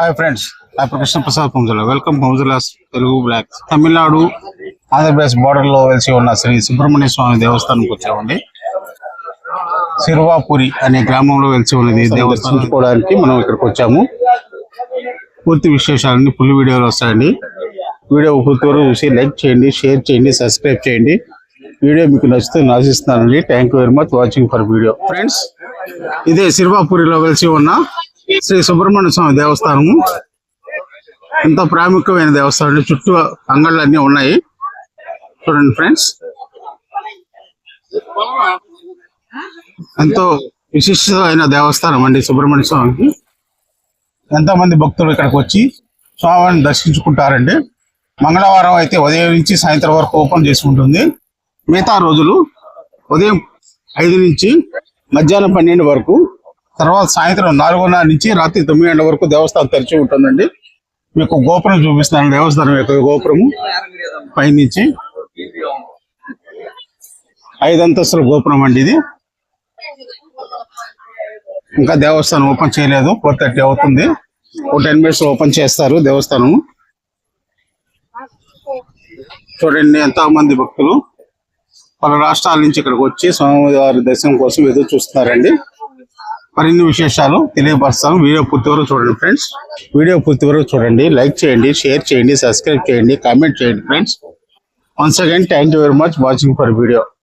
Hi friends నా Krishna Prasad Ponjala welcome Ponjala's Telugu blog Tamil Nadu Andhra Pradesh border లో వెలిసి ఉన్న శ్రీ సుబ్రహ్మణ్య స్వామి దేవస్థానంకి వచ్చామండి. సిరువాపురి అనే గ్రామంలో వెలిసి ఉన్నది దేవస్థానం దర్శించుకోవడానికి మనం ఇక్కడికి వచ్చాము. పూర్తి విశేషాలన్నీ ఫుల్ వీడియోలు వస్తాయండి. వీడియో పూర్తి వరకు చూసి లైక్ చేయండి షేర్ చేయండి సబ్స్క్రైబ్ చేయండి. వీడియో మీకు నచ్చుతుంది ఆశిస్తున్నానండి thank you very much watching for video friends ఇదే సిరివాపురిలో వెలిసి ఉన్న శ్రీ సుబ్రహ్మణ్య స్వామి దేవస్థానము. ఎంతో ప్రాముఖ్యమైన దేవస్థానం చుట్టూ అంగళ్ళు అన్ని ఉన్నాయి. చూడండి ఫ్రెండ్స్. ఎంతో విశిష్టమైన దేవస్థానం అండి సుబ్రహ్మణ్య స్వామికి. ఎంతో మంది భక్తులు ఇక్కడికి వచ్చి స్వామిని దర్శించుకుంటారండి. మంగళవారం అయితే ఉదయం నుంచి సాయంత్రం వరకు ఓపెన్ చేసి ఉంటుంది. మిగతా రోజులు ఉదయం ఐదు నుంచి మధ్యాహ్నం పన్నెండు వరకు తర్వాత సాయంత్రం నాలుగున్నర నుంచి రాత్రి తొమ్మిది గంటల వరకు దేవస్థానం తెరిచి ఉంటుందండి. మీకు గోపురం చూపిస్తాను. దేవస్థానం యొక్క గోపురము పైనుంచి. ఐదు అంతస్తుల గోపురం అండి ఇది. ఇంకా దేవస్థానం ఓపెన్ చేయలేదు. ఫోర్ థర్టీ అవుతుంది. ఒక టెన్ మినిట్స్ ఓపెన్ చేస్తారు దేవస్థానం చూడండి ఎంతో మంది భక్తులు. పలు రాష్ట్రాల నుంచి ఇక్కడికి వచ్చి స్వామివారి దర్శనం కోసం ఎదురు చూస్తున్నారండి. మరిన్ని విశేషాలు తెలియపరుస్తాం వీడియో పూర్తి వరకు చూడండి ఫ్రెండ్స్. వీడియో పూర్తి వరకు చూడండి. లైక్ చేయండి షేర్ చేయండి సబ్స్క్రైబ్ చేయండి కామెంట్ చేయండి friends. Once again thank you very much watching for video